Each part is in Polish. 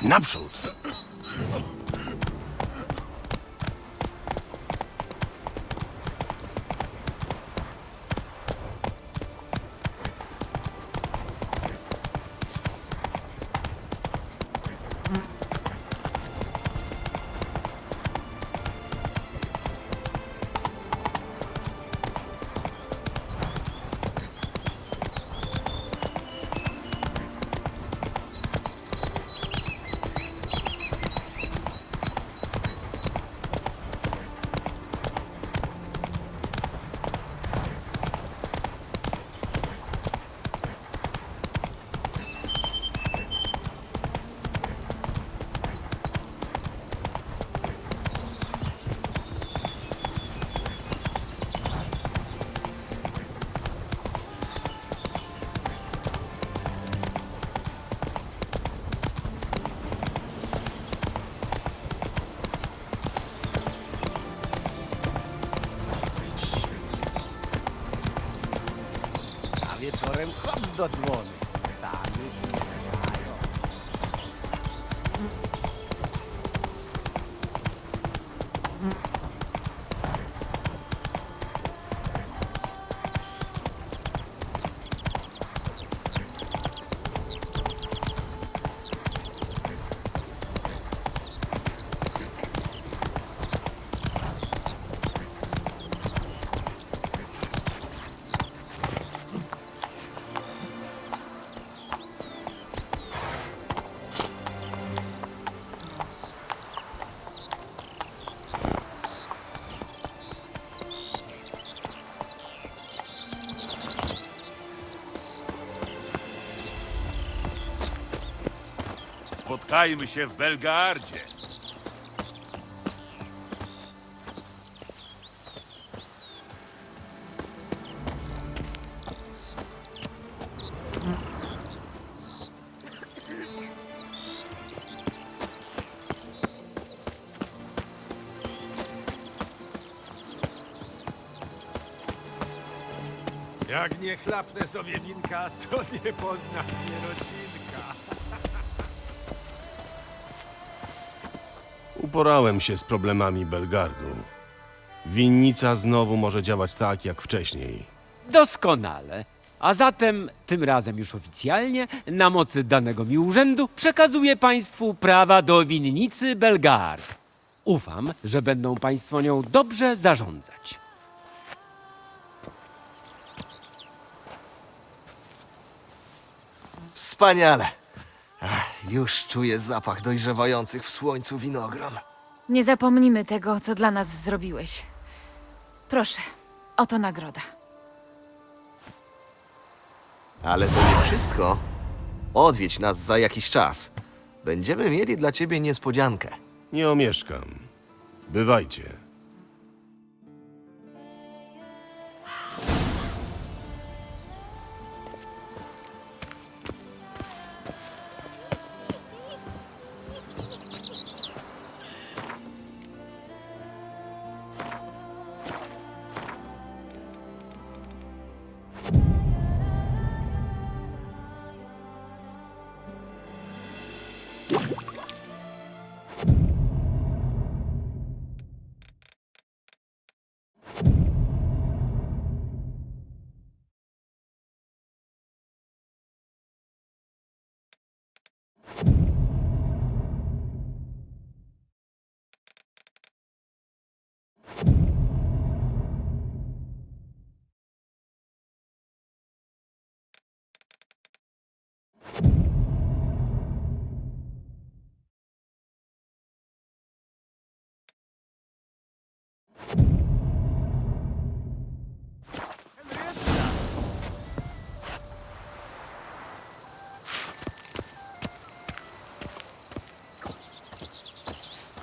Naprzód! Wieczorem chops do dzwonu. Tany śpiewają. Spotkajmy się w Belgardzie. Jak nie chlapnę sobie winka, to nie pozna mnie rodzinka. Uporałem się z problemami Belgardu. Winnica znowu może działać tak, jak wcześniej. Doskonale. A zatem, tym razem już oficjalnie, na mocy danego mi urzędu, przekazuję Państwu prawa do winnicy Belgard. Ufam, że będą Państwo nią dobrze zarządzać. Wspaniale. Już czuję zapach dojrzewających w słońcu winogron. Nie zapomnimy tego, co dla nas zrobiłeś. Proszę, oto nagroda. Ale to nie wszystko. Odwiedź nas za jakiś czas. Będziemy mieli dla ciebie niespodziankę. Nie omieszkam. Bywajcie.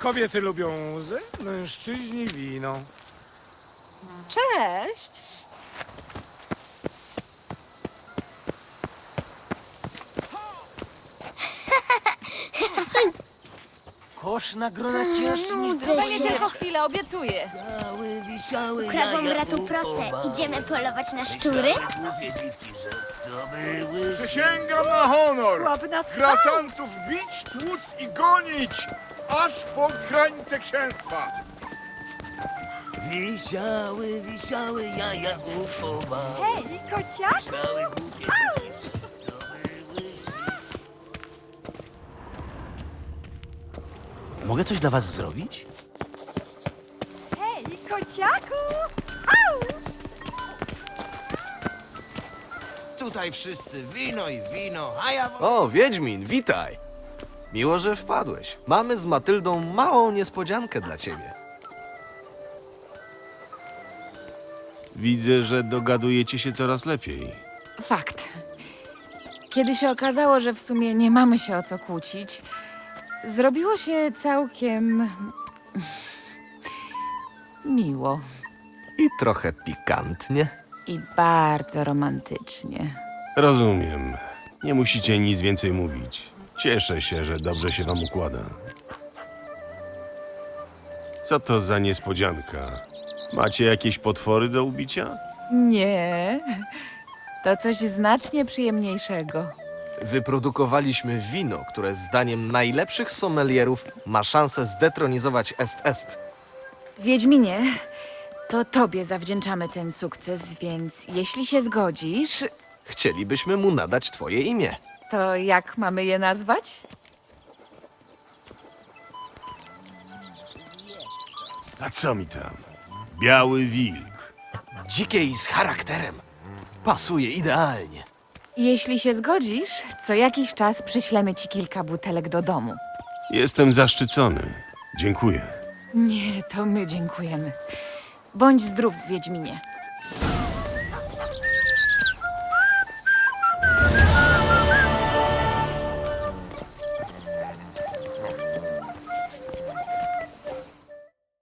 Kobiety lubią łzy, mężczyźni wino. Cześć! Kosz na grona cięższy niż Nudzę Nie się. tylko chwilę, obiecuję. Cały wisiały Ukradłam ratu proce. Idziemy polować na szczury? Przysięgam na honor! Łap nas Grasantów bić, tłuc i gonić! Aż po granicę księstwa! Wisiały, wisiały jaja uchowały. Hej, głupie były. Mogę coś dla was zrobić? Hej, kociaku! Tutaj wszyscy wino i wino, a ja... O, Wiedźmin, witaj! Miło, że wpadłeś. Mamy z Matyldą małą niespodziankę dla ciebie. Widzę, że dogadujecie się coraz lepiej. Fakt. Kiedy się okazało, że w sumie nie mamy się o co kłócić, zrobiło się całkiem. miło I trochę pikantnie. i bardzo romantycznie. Rozumiem. Nie musicie nic więcej mówić. Cieszę się, że dobrze się wam układa. Co to za niespodzianka? Macie jakieś potwory do ubicia? Nie, to coś znacznie przyjemniejszego. Wyprodukowaliśmy wino, które zdaniem najlepszych sommelierów ma szansę zdetronizować Est Est. Wiedźminie, to tobie zawdzięczamy ten sukces, więc jeśli się zgodzisz, Chcielibyśmy mu nadać twoje imię. To jak mamy je nazwać? A co mi tam? Biały wilk. Dzikie i z charakterem. Pasuje idealnie. Jeśli się zgodzisz, co jakiś czas przyślemy ci kilka butelek do domu. Jestem zaszczycony. Dziękuję. Nie, to my dziękujemy. Bądź zdrów, Wiedźminie.